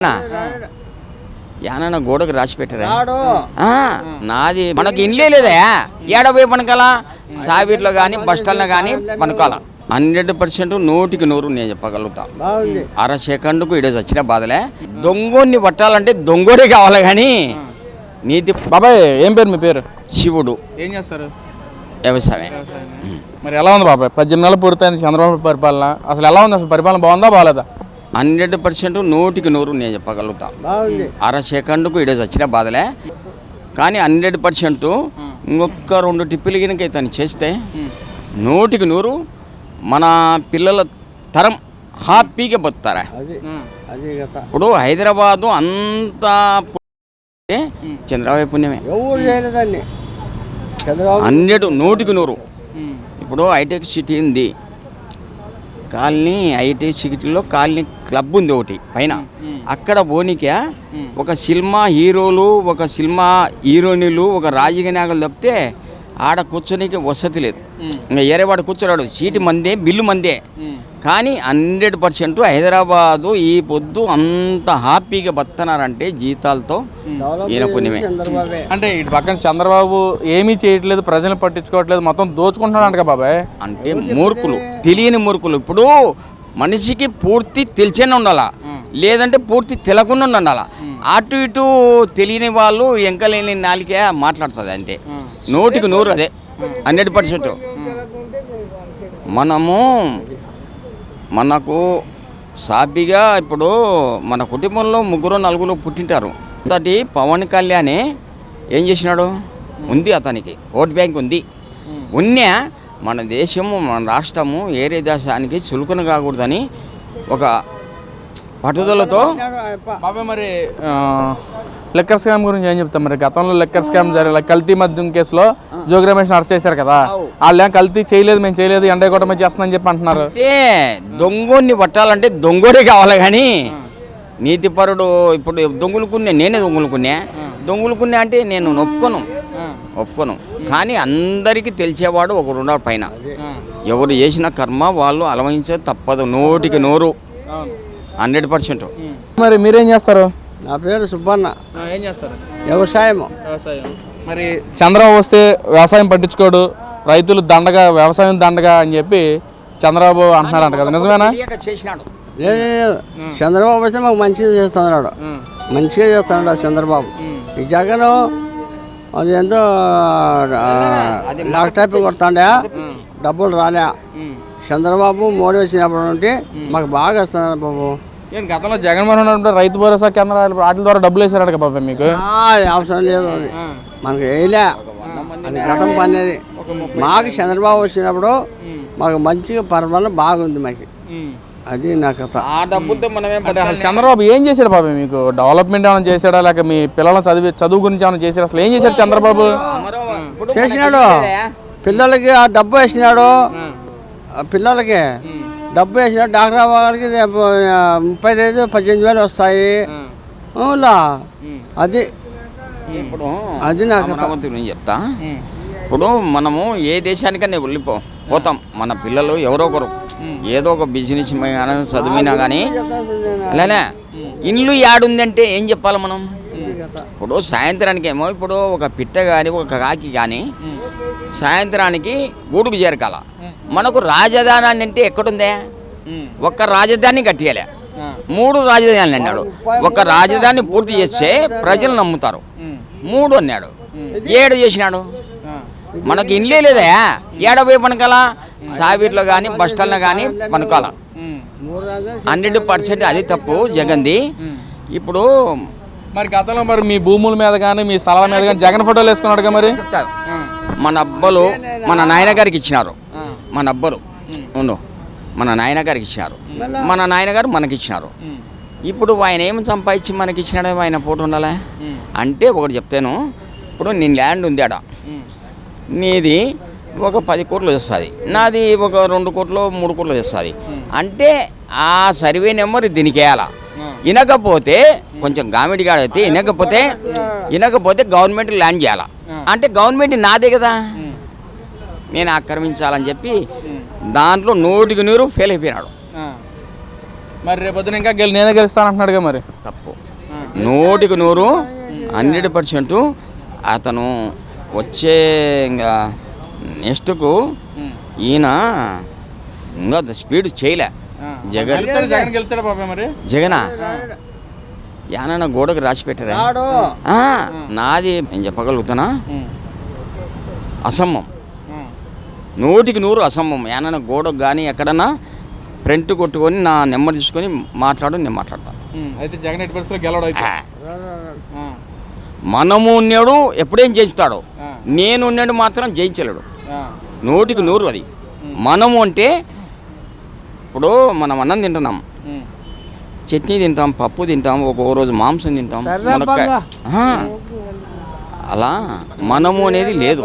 నా యానన్న గోడకు రాసి పెట్టరా? ఆ, నాది మనకి ఇల్లే లేదా? ఏడబోయి పనకాల? సావిట్లో కానీ బస్టాల్లో కానీ పనకాల? హండ్రెడ్ పర్సెంట్ నూటికి నూరు నేను చెప్పగలుగుతా. అర సెకండ్కు ఇడే వచ్చిన బాధలే. దొంగోని పట్టాలంటే దొంగోడే కావాలి కానీ నీతి బాబాయ్ ఏం పేరు మీ పేరు? శివుడు. ఏం చేస్తారు? వ్యవసాయం మరి ఎలా ఉంది బాబాయ్? పద్దెనిమిది నెలలు పూర్తయింది చంద్రబాబు పరిపాలన. అసలు ఎలా ఉంది? అసలు పరిపాలన బాగుందా బాగాలేదా? హండ్రెడ్ పర్సెంట్ నూటికి నూరు నేను చెప్పగలుగుతా. అర సెకండ్కు ఇడే వచ్చిన బాధలే. కానీ హండ్రెడ్ పర్సెంట్ ఇంకొక రెండు టిప్పులు కనుక ఇతను చేస్తే నూటికి నూరు మన పిల్లల తరం హ్యాపీగా కథ. ఇప్పుడు హైదరాబాదు అంత చంద్రబాబు పుణ్యమే. హండ్రెడ్ నూటికి నూరు. ఇప్పుడు హైటెక్ సిటీ ఉంది. కాలనీ హైటెక్ సిటీలో కాలనీ క్లబ్ ఉంది ఒకటి పైన. అక్కడ పోనీకే ఒక సినిమా హీరోలు ఒక సినిమా హీరోయిన్లు ఒక రాజకీయ నాయకులు తప్పితే ఆడ కూర్చొనికి వసతి లేదు. ఇంకా ఏరేవాడు కూర్చోరాడు. సీటు మందే బిల్లు మందే. కానీ హండ్రెడ్ పర్సెంట్ హైదరాబాదు ఈ పొద్దు అంత హ్యాపీగా బతున్నారంటే జీతాలతో ఈయన పుణ్యమే. అంటే ఇటు పక్కన చంద్రబాబు ఏమీ చేయట్లేదు ప్రజలను పట్టించుకోవట్లేదు మొత్తం దోచుకుంటున్నాడు అంట బాబాయ్ అంటే మూర్ఖులు తెలియని మూర్ఖులు. ఇప్పుడు మనిషికి పూర్తి తెలిసేనే ఉండాలా? లేదంటే పూర్తి తెలకుండా ఉండాలా? అటు ఇటు తెలియని వాళ్ళు ఎంకలేని నాలికే మాట్లాడుతుంది అంతే. నూటికి నూరు అదే. Hundred percent. మనము మనకు సాఫీగా ఇప్పుడు మన కుటుంబంలో ముగ్గురు నలుగురు పుట్టింటారు. అంతటి పవన్ కళ్యాణ్ ఏం చేసినాడు? ఉంది అతనికి. ఓట్ బ్యాంక్ ఉంది. ఉన్నా మన దేశము మన రాష్ట్రము ఏరే దేశానికి చులుకున కాకూడదని ఒక పట్టుదలతో బాబాయ్ మరి లెక్కర్ స్కామ్ గురించి ఏం చెప్తాం మరి? గతంలో లెక్కర్ స్కామ్ జరిగే కల్తీ మద్యం కేసులో జోగి రమేష్ అరెస్ట్ చేశారు కదా? వాళ్ళు ఏం కల్తీ చేయలేదు మేము చేయలేదు ఎండ కూడా మేము చేస్తున్నాం చెప్పి అంటున్నారు. అంటే దొంగోని పట్టాలంటే దొంగోడే కావాలి కానీ నీతిపరుడు ఇప్పుడు దొంగలుకునే నేనే దొంగలుకున్నా దొంగలుకున్నా అంటే నేను ఒప్పుకోను ఒప్పుకోను. కానీ అందరికీ తెలిసేవాడు ఒకడు ఉన్నాడు పైన. ఎవరు చేసిన కర్మ వాళ్ళు అలవహించే తప్పదు. నూటికి నూరు. Hundred percent. మరి మీరేం చేస్తారు? నా పేరు సుబ్బన్న. ఏం చేస్తారు? వ్యవసాయం వ్యవసాయం. మరి చంద్రబాబు వస్తే వ్యవసాయం పట్టించుకోడు. రైతులు దండగా వ్యవసాయం దండగా అని చెప్పి చంద్రబాబు అంటున్నారంట కదా. నిజమేనా? చేసినాడు. లేదు లేదు చంద్రబాబు అయితే మాకు మంచిగా చేస్తున్నాడు. మంచిగా చేస్తున్నాడు చంద్రబాబు. ఈ జగన్ అది ఎంతో లాక్ టైప్ కొడతాండే డబ్బులు రాలే. చంద్రబాబు మోడీ వచ్చినప్పటి నుండి మాకు బాగా ఇస్తున్నాడు బాబు. గతంలో జగన్మోహన్ రెడ్డి ఉన్నప్పుడు రైతు భరోసా కేంద్రాలు వాటి ద్వారా డబ్బులు వేసారట బాబాయ్ మీకు? ఆ, అవసరం లేదు అది. మనకు వేయలే అది గతం పని అది. మాకు చంద్రబాబు వచ్చినప్పుడు మాకు మంచిగా పరిపాలన బాగుంది మాకు. అది నా కథ ఆ మనమేం అంటే అసలు చంద్రబాబు ఏం చేశాడు బాబాయ్ మీకు? డెవలప్మెంట్ ఏమైనా చేశాడా? లేక మీ పిల్లలను చదివి చదువు గురించి ఏమైనా చేశాడు? అసలు ఏం చేశాడు చంద్రబాబు? చేసినాడు. పిల్లలకి ఆ డబ్బు వేసినాడు. ఆ పిల్లలకి డబ్బు వేసినాడు. డాక్టర్ గారికి రేపు ఆ, ముప్పై ఐదు పద్దెనిమిది వేలు వస్తాయి. అది. ఇప్పుడు అది నాకు అమరావతి నేను చెప్తా. ఇప్పుడు మనము ఏ దేశానికన్నా వెళ్ళిపో పోతాం. మన పిల్లలు ఎవరో ఒకరు. ఏదో ఒక బిజినెస్ చదివినా కానీ అలానే ఇల్లు యాడుందంటే ఏం చెప్పాలి మనం? ఇప్పుడు సాయంత్రానికి ఏమో ఇప్పుడు ఒక పిట్ట కానీ ఒక కాకి కానీ సాయంత్రానికి గూడుకు చేరకాల. మనకు రాజధాని అంటే ఎక్కడుందే? ఒక్క రాజధాని కట్టియలే మూడు రాజధానులు అన్నాడు. ఒక రాజధాని పూర్తి చేస్తే ప్రజలు నమ్ముతారు. మూడు అన్నాడు. ఏడు చేసినాడు? మనకి ఇల్లే లేదా. ఏడబోయి పనకాల సావిట్లో కానీ బస్టాల్లో కానీ రాజాలు హండ్రెడ్ పర్సెంట్ అది తప్పు జగన్ది. ఇప్పుడు మరి గతంలో మరి మీ భూముల మీద కానీ మీ స్థలాల మీద కానీ జగన్ ఫోటోలు వేసుకున్నాడుగా మరి? చెప్తారు. మన అబ్బలు మన నాయన గారికి ఇచ్చినారు. మన అబ్బలు. ఉండు. మన నాయన గారికి ఇచ్చినారు. మన నాయనగారు మనకి ఇచ్చినారు. ఇప్పుడు ఆయన ఏం సంపాదించి మనకి ఇచ్చినాడు ఆయన ఫోటో ఉండాలా? అంటే ఒకటి చెప్తాను. ఇప్పుడు నేను ల్యాండ్ ఉంది ఆడ. నీది ఒక పది కోట్లు వస్తుంది. నాది ఒక రెండు కోట్లు మూడు కోట్లు వస్తుంది. అంటే ఆ సర్వే నెంబర్ దీనికి వేయాలా? వినకపోతే కొంచెం గామిడి అయితే వినకపోతే వినకపోతే గవర్నమెంట్ ల్యాండ్ చేయాలా? అంటే గవర్నమెంట్ నాదే కదా. నేను ఆక్రమించాలని చెప్పి దాంట్లో నూటికి నూరు ఫెయిల్ అయిపోయినాడు. మరి రేపు పొద్దున ఇంకా గెలి నేనే గెలుస్తానంటున్నాడుగా మరి? తప్పు. నూటికి నూరు హండ్రెడ్ పర్సెంట్ అతను వచ్చే ఇంకా నెక్స్ట్కు ఈయన ఇంకా స్పీడ్ చేయలే. జగన్. జగన్ బాబాయ్ మరి? జగనా? యానన్న గోడకు రాసి పెట్టారా. నాది నేను చెప్పగలుగుతానా అసమ్మం. నూటికి నూరు అసమ్మం. యానన్న గోడకు కానీ ఎక్కడన్నా ప్రింట్ కొట్టుకొని నా నెంబర్ తీసుకొని మాట్లాడు నేను మాట్లాడతాను అయితే జగన్ ఎట్టి పరిస్థితుల్లో గెలవడు అయితే ఆ. మనము ఉన్నాడు ఎప్పుడేం జయించుతాడు నేను ఉన్నాడు మాత్రం జయించలేడు. నూటికి నూరు అది. మనము అంటే ఇప్పుడు మనం అన్నం తింటున్నాం. చట్నీ తింటాం పప్పు తింటాం ఒక్కొక్క రోజు మాంసం తింటాం మునక్కాయ. అలా మనము అనేది లేదు.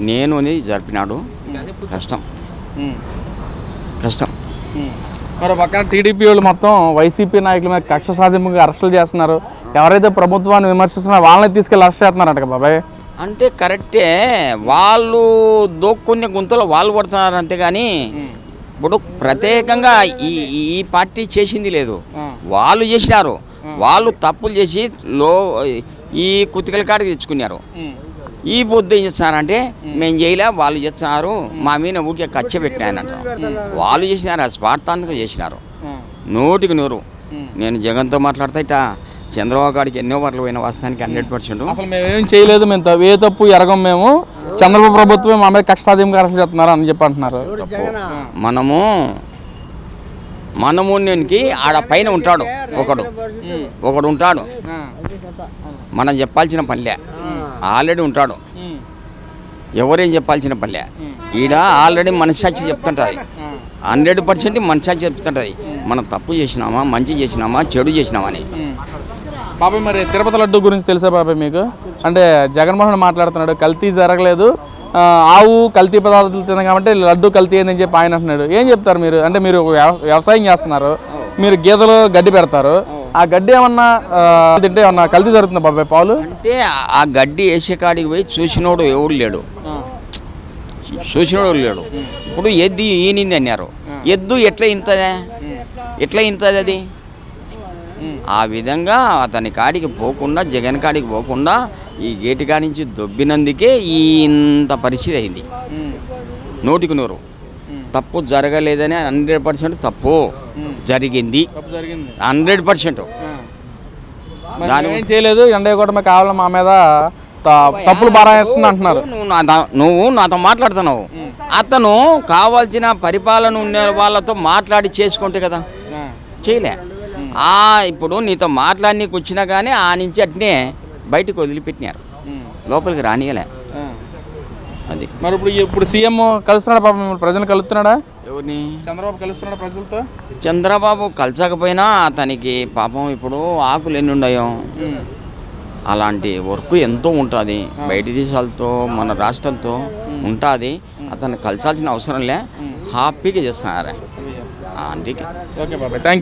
నేను అనేది జరిపినాడు. కష్టం. కష్టం. మరి పక్కన టీడీపీ వాళ్ళు మొత్తం వైసీపీ నాయకుల మీద కక్ష సాధింపుగా అరెస్టులు చేస్తున్నారు. ఎవరైతే ప్రభుత్వాన్ని విమర్శిస్తున్నారో వాళ్ళని తీసుకెళ్ళి అరెస్ట్ చేస్తున్నారంట బాబాయ్. అంటే కరెక్టే. వాళ్ళు దోక్కునే గుంతలో వాళ్ళు పడుతున్నారు అంతేగాని ఇప్పుడు ప్రత్యేకంగా ఈ ఈ- పార్టీ చేసింది లేదు. వాళ్ళు చేసినారు. వాళ్ళు తప్పులు చేసి లో ఈ కుతికల కాడికి తెచ్చుకున్నారు. ఈ బుద్ధి ఏం చేస్తున్నారంటే మేము చేయలే వాళ్ళు చేస్తున్నారు మా మీద ఊకే ఖర్చు పెట్టినాయనంట వాళ్ళు చేసినారు ఆ స్వార్థానికి చేసినారు. నూటికి నూరు. నేను జగన్తో మాట్లాడతా ఇట చంద్రబాబు గారికి ఎన్నో మార్లు పోయిన వాస్తవానికి హండ్రెడ్ పర్సెంట్. అసలు మేము ఏం చేయలేదు మేము త- ఏ తప్పు ఎరగం మేము. చంద్రబాబు ప్రభుత్వం మా మీద సాధింపుగా అరెస్ట్ చేస్తున్నారు అని చెప్పి అంటున్నారు. మనము మనము నేను ఆడ పైన ఉంటాడు ఒకడు. ఒకడు ఉంటాడు. మనం చెప్పాల్సిన పల్లె ఆల్రెడీ ఉంటాడు. ఎవరేం చెప్పాల్సిన పల్లె ఈడ ఆల్రెడీ మనసాక్షి చెప్తుంటుంది. హండ్రెడ్ పర్సెంట్ మనసాక్షి చెప్తుంటుంది. మనం తప్పు చేసినామా మంచి చేసినామా చెడు చేసినామా అని. బాబాయ్ మరి తిరుపతి లడ్డు గురించి తెలుసా బాబాయ్ మీకు? అంటే జగన్మోహన్ మాట్లాడుతున్నాడు కల్తీ జరగలేదు. ఆవు కల్తీ పదార్థాలు తిన కాబట్టి లడ్డు కల్తీ అయిందని చెప్పి ఆయన అంటున్నాడు. ఏం చెప్తారు మీరు? అంటే మీరు వ్యవసాయం చేస్తున్నారు. మీరు గీదలు గడ్డి పెడతారు. ఆ గడ్డి ఏమన్నా తింటే ఏమన్నా కల్తీ జరుగుతుందా బాబాయ్ పాలు? అంటే ఆ గడ్డి వేసే కాడికి పోయి చూసినోడు ఎవడు లేడు. చూసినోడు లేడు. ఇప్పుడు ఎద్దు ఈనింది అన్నారు. ఎద్దు ఎట్లా ఇంతదే? ఎట్లా ఇంతది అది? ఆ విధంగా అతని కాడికి పోకుండా జగన్ కాడికి పోకుండా ఈ గేటు కాడి నుంచి దొబ్బినందుకే ఈ ఇంత పరిస్థితి అయింది. నూటికి నూరు. తప్పు జరగలేదని హండ్రెడ్ పర్సెంట్ తప్పు జరిగింది. Hundred percent. దాని చేయలేదు ఎండ కూడా కావాలని మా మీద తప్పులు బారాయిస్తుంది అంటున్నారు. నువ్వు నాతో మాట్లాడుతున్నావు. అతను కావాల్సిన పరిపాలన ఉన్న వాళ్ళతో మాట్లాడి చేసుకుంటే కదా. చేయలే. ఆ ఇప్పుడు నీతో మాట్లాడనీకి వచ్చినా కానీ ఆ నుంచి అట్నే బయటకు వదిలిపెట్టినారు. లోపలికి రానియలే. అది. మరి ఇప్పుడు ఇప్పుడు సీఎం కలుస్తున్నాడా పాపం ప్రజలు కలుస్తున్నాడా? ఎవరిని? చంద్రబాబు కలుస్తున్నాడా ప్రజలతో? చంద్రబాబు కలిసకపోయినా అతనికి పాపం ఇప్పుడు ఆకులు ఎన్ని ఉన్నాయో అలాంటి వర్క్ ఎంతో ఉంటుంది. బయట దేశాలతో మన రాష్ట్రాలతో ఉంటుంది. అతను కలిసాల్సిన అవసరం లే. హ్యాపీగా చేస్తున్నారు. అందుకే. ఓకే బాబాయ్. Thank you